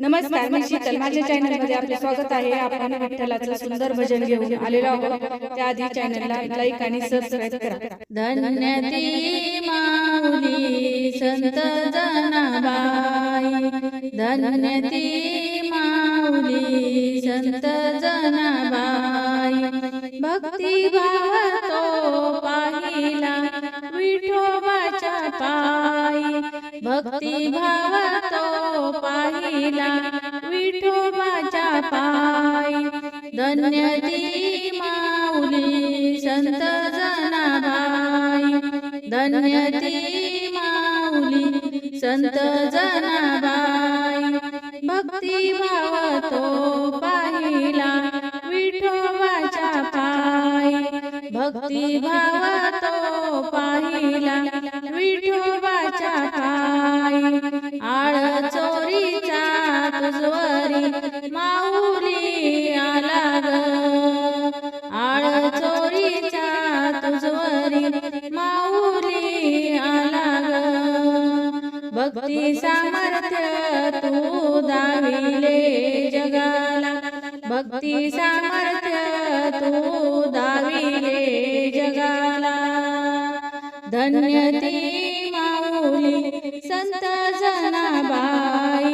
नमस्कार मी शीतल. माझ्या चॅनलमध्ये आपले स्वागत आहे. आपण विठ्ठलाचं सुंदर भजन घेऊन आलेलो आहोत. त्याआधी चॅनलला लाईक आणि सबस्क्राईब करा. धन्य ती माऊली संत जनाबाई. धन्य ती माऊली संत जनाबाई. भक्ती भाव तो पाहिला विठोबाच्या पायी. भक्ती भाव तो पाहिला विठोबाच्या पाय. धन्य ती माऊली संत जनाबाई. धन्य ती माऊली संत जनाबाई. भक्ती भाव तो पाहिला विठोबाच्या पाय. भक्ती भाव भक्ती सामर्थ्य तू दाविले जगाला. भक्ती सामर्थ्य तू दाविले जगाला. धन्य ती माऊली संत जनाबाई.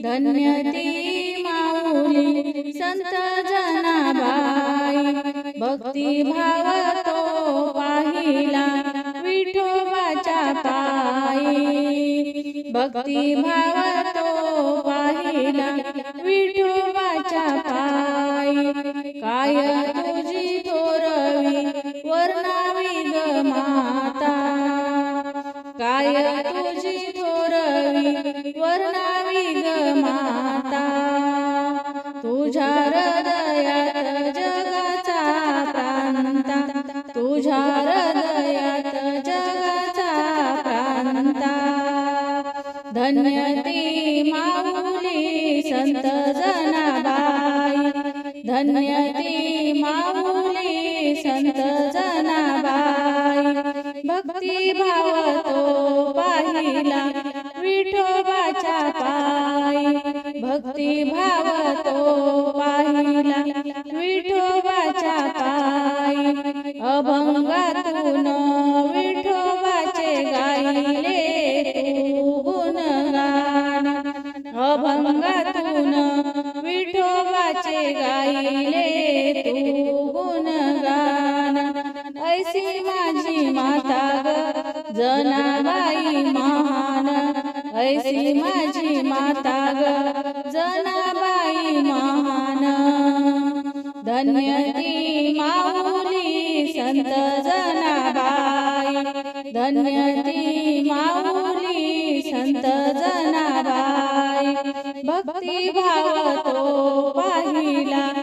धन्य ती माऊली संत जनाबाई. भक्ती भाव तो पाहिला विठोबाच्या पायी भक्ती भाव तो पाहिला विठोबाच्या पायी. काय तुझी थोरवी वर्णावी ग माता. काय तुझी थोरवी वर्णावी ग माता. तुझ्या धन्य ती माऊली संत जनाबाई. धन्य ती माऊली संत जनाबाई. भक्ती भाव तो पाहिला विठोबाच्या पायी. भक्ती गायले तू गुणगान ऐसी माझी माता ग जनाबाई महान. ऐसी माझी माता ग जनाबाई महान. धन्य ती माऊली संत जनाबाई. धन्य ती माऊली संत जनाबाई. भक्ती भाव तो पाहिला.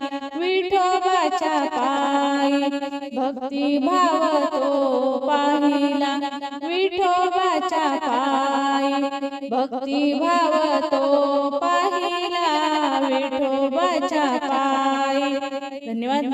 पायी. भक्ती भाव तो पाहिला विठोबाच्या पायी. भक्ती भाव तो पाहिला विठोबाच्या पायी. धन्यवाद